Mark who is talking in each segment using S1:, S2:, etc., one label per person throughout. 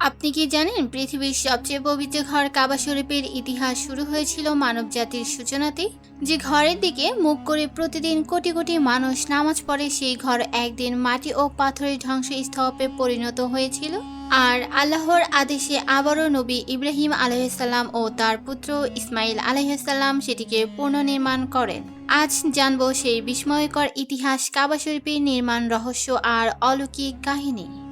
S1: আপনি কি জানেন, পৃথিবীর সবচেয়ে পবিত্র ঘর কাবা শরীফের ইতিহাস শুরু হয়েছিল মানব জাতির সূচনাতে যে ঘরের দিকে মুখ করে প্রতিদিন কোটি কোটি মানুষ নামাজ পড়ে, সেই ঘর একদিন মাটি ও পাথরের ধ্বংসস্তূপে পরিণত হয়েছিল। আর আল্লাহর আদেশে আবারও নবী ইব্রাহিম আলহিসাল্লাম ও তার পুত্র ইসমাইল আলহিসাল্লাম সেটিকে পুনর্নির্মাণ করেন। আজ জানব সেই বিস্ময়কর ইতিহাস কাবা শরীফের নির্মাণ রহস্য আর অলৌকিক কাহিনী।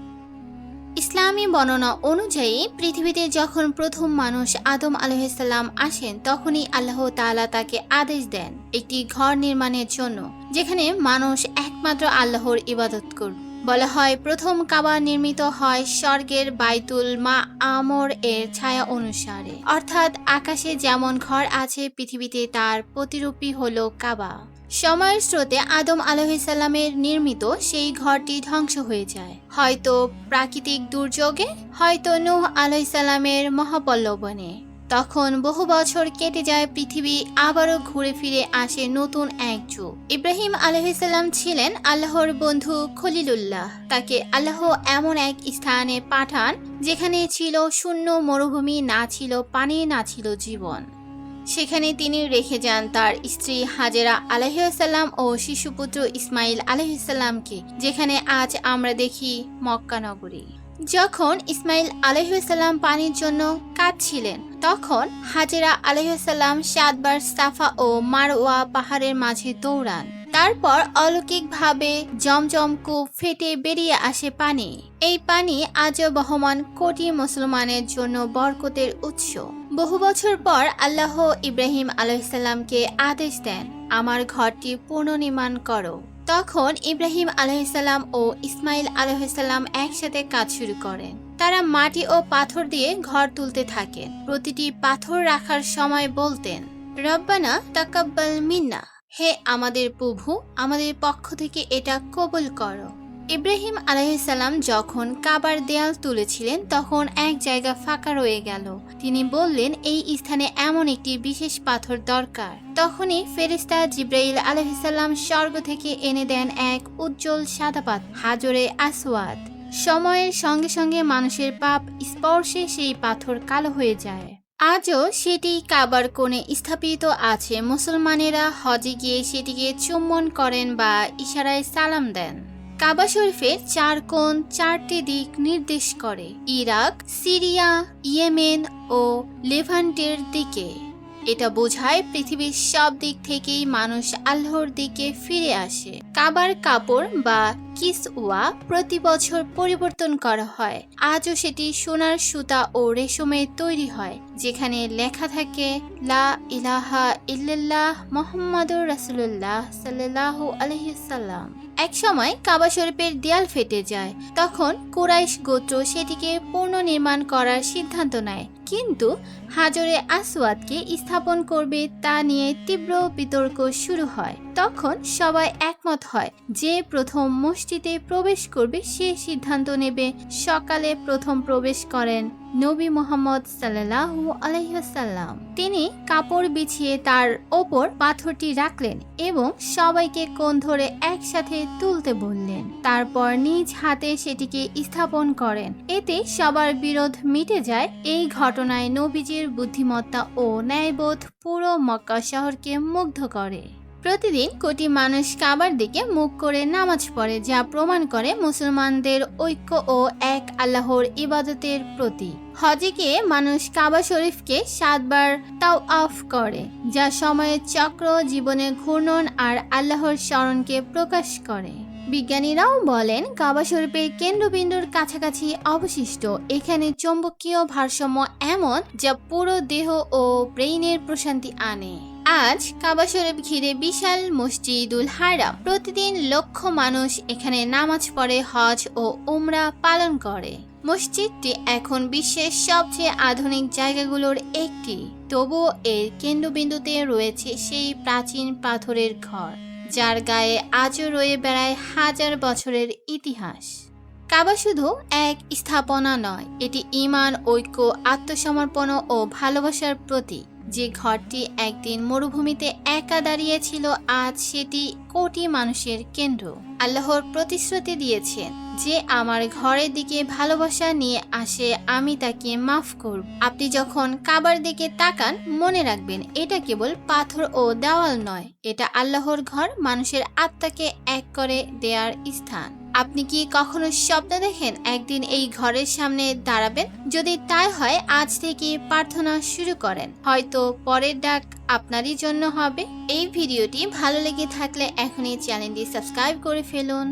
S1: ইসলামী বর্ণনা অনুযায়ী, পৃথিবীতে যখন প্রথম মানুষ আদম আলহিসাল্লাম আসেন, তখনই আল্লাহ তাআলা তাকে আদেশ দেন একটি ঘর নির্মাণের জন্য, যেখানে মানুষ একমাত্র আল্লাহর ইবাদত করবে। বলা হয়, প্রথম কাবা নির্মিত হয় স্বর্গের বাইতুল মা আমর এর ছায়া অনুসারে। অর্থাৎ, আকাশে যেমন ঘর আছে, পৃথিবীতে তার প্রতিরূপী হলো কাবা। সময়ের স্রোতে আদম আলহিসাল্লামের নির্মিত সেই ঘরটি ধ্বংস হয়ে যায়। হয়তো প্রাকৃতিক দুর্যোগে, হয়তো নূহ আলহিসাল্লামের মহাপল্লবনে। তখন বহু বছর কেটে যায় পৃথিবী আবারও ঘুরে ফিরে আসে নতুন এক যুগ। ইব্রাহিম আলহিসাল্লাম ছিলেন আল্লাহর বন্ধু খলিলুল্লাহ। তাকে আল্লাহ এমন এক স্থানে পাঠান, যেখানে ছিল শূন্য মরুভূমি, না ছিল পানি, না ছিল জীবন। সেখানে তিনি রেখে যান তার স্ত্রী হাজেরা আলহিসাল্লাম ও শিশুপুত্র ইসমাইল আলহিসাল্লামকে যেখানে আজ আমরা দেখি মক্কা নগরী। যখন ইসমাইল আলহিসাল্লাম পানির জন্য কাঁদছিলেন, তখন হাজেরা আলহিসাল্লাম সাতবার সাফা ও মারওয়া পাহাড়ের মাঝে দৌড়ান। তারপর অলৌকিকভাবে জমজম কূপ ফেটে বেরিয়ে আসে পানি। এই পানি আজও বহমান কোটি মুসলমানের জন্য বরকতের উৎস। বহু বছর পর আল্লাহ ইব্রাহিম আলাইসাল্লামকে আদেশ দেন, আমার ঘরটি পুনর্নির্মাণ করো। তখন ইব্রাহিম আলহিসাল্লাম ও ইসমাইল আলহিসাল্লাম একসাথে কাজ শুরু করেন। তারা মাটি ও পাথর দিয়ে ঘর তুলতে থাকেন। প্রতিটি পাথর রাখার সময় বলতেন, রব্বানা তাকাব্বাল মিন্না। হে আমাদের প্রভু, আমাদের পক্ষ থেকে এটা কবুল করো। ইব্রাহিম আলাইসাল্লাম যখন কাবার দেয়াল তুলেছিলেন, তখন এক জায়গা ফাঁকা রয়ে গেল। তিনি বললেন, এই স্থানে এমন একটি বিশেষ পাথর দরকার। তখনই ফেরিস্তা জিব্রাইল আলহিসাল্লাম স্বর্গ থেকে এনে দেন এক উজ্জ্বল সাদা পাথর, হাজরে আসওয়াদ। সময়ের সঙ্গে সঙ্গে মানুষের পাপ স্পর্শে সেই পাথর কালো হয়ে যায়। আজও সেটি কাবার কোণে স্থাপিত আছে। মুসলমানেরা হজে গিয়ে সেটিকে চুম্বন করেন বা ইশারায় সালাম দেন। কাবা শরীফের চার কোণ, চারটি দিক নির্দেশ করে। ইরাক, সিরিয়া, ইয়েমেন ও লেভান্টের দিকে। এটা বোঝায় পৃথিবীর সব দিক থেকেই মানুষ আল্লাহর দিকে ফিরে আসে। কাবার কাপড় বা কিসওয়া প্রতি বছর পরিবর্তন করা হয়। আজও সেটি সোনার সুতা ও রেশমে তৈরি হয়, যেখানে লেখা থাকে, লা ইলাহা ইল্লাল্লাহ মোহাম্মদুর রাসুল্লাহ সাল্লাহ আলহিসাল্লাম এক সময় কাবা শরীফের দেয়াল ফেটে যায়। তখন কুরাইশ গোত্র সেটিকে পুনর্নির্মাণ করার সিদ্ধান্ত নেয়। কিন্তু হাজরে আসওয়াদকে স্থাপন করবে তা নিয়ে তীব্র বিতর্ক শুরু হয়। তখন সবাই একমত হয় যে প্রথম মসজিদে প্রবেশ করবে সে সিদ্ধান্ত নেবে। সকালে প্রথম প্রবেশ করেন নবী মোহাম্মদ সাল্লাহ আলহিহাসাল্লাম তিনি কাপড় বিছিয়ে তার ওপর পাথরটি রাখলেন এবং সবাইকে কোণ ধরে একসাথে তুলতে বললেন। তারপর নিজ হাতে সেটিকে স্থাপন করেন। এতে সবার বিরোধ মিটে যায়। এই ঘটনায় নবীজির বুদ্ধিমত্তা ও ন্যায়বোধ পুরো মক্কা শহরকে মুগ্ধ করে। প্রতিদিন কোটি মানুষ কাবার দিকে মুখ করে নামাজ পড়ে, যা প্রমাণ করে মুসলমানদের ঐক্য ও এক আল্লাহর ইবাদতের প্রতি হজে গিয়ে মানুষ কাবা শরীফকে সাতবার তাও অফ করে, যা সময়ের চক্র জীবনে ঘূর্ণন আর আল্লাহর স্মরণকে প্রকাশ করে। বিজ্ঞানীরাও বলেন কাবা শরীফের কেন্দ্রবিন্দুর কাছাকাছি অবশিষ্ট। এখানে চৌম্বকীয় ভারসাম্য এমন যা পুরো দেহ ও ব্রেইনের প্রশান্তি আনে। আজ কাবা শরীফ ঘিরে বিশাল মসজিদুল হারাম প্রতিদিন লক্ষ মানুষ এখানে নামাজ পড়ে, হজ ও উমরা পালন করে। মসজিদটি এখন বিশ্বের সবচেয়ে আধুনিক জায়গাগুলোর একটি। তবুও এর কেন্দ্রবিন্দুতে রয়েছে সেই প্রাচীন পাথরের ঘর। যার গায়ে আজও রয়ে বেড়ায় হাজার বছরের ইতিহাস। কাবা শুধু এক স্থাপনা নয়, এটি ইমান ঐক্য আত্মসমর্পণ ও ভালোবাসার প্রতীক। যে ঘরটি একদিন মরুভূমিতে একা দাঁড়িয়েছিল, আজ সেটি কোটি মানুষের কেন্দ্র। আল্লাহর প্রতিশ্রুতি দিয়েছেন যে আমার ঘরের দিকে ভালোবাসা নিয়ে আসে, আমি তাকে মাফ করব। আপনি যখন কাবার দিকে তাকান, মনে রাখবেন এটা কেবল পাথর ও দেওয়াল নয়, এটা আল্লাহর ঘর, মানুষের আত্মাকে এক করে দেয়ার স্থান। আপনি কি কখনো স্বপ্ন দেখেন একদিন এই ঘরের সামনে দাঁড়াবেন? যদি তাই হয়, আজ থেকে প্রার্থনা শুরু করেন। হয়তো পরের ডাক আপনারই জন্য হবে। এই ভিডিওটি ভালো লেগে থাকলে এখনই চ্যানেলটি সাবস্ক্রাইব করে ফেলুন।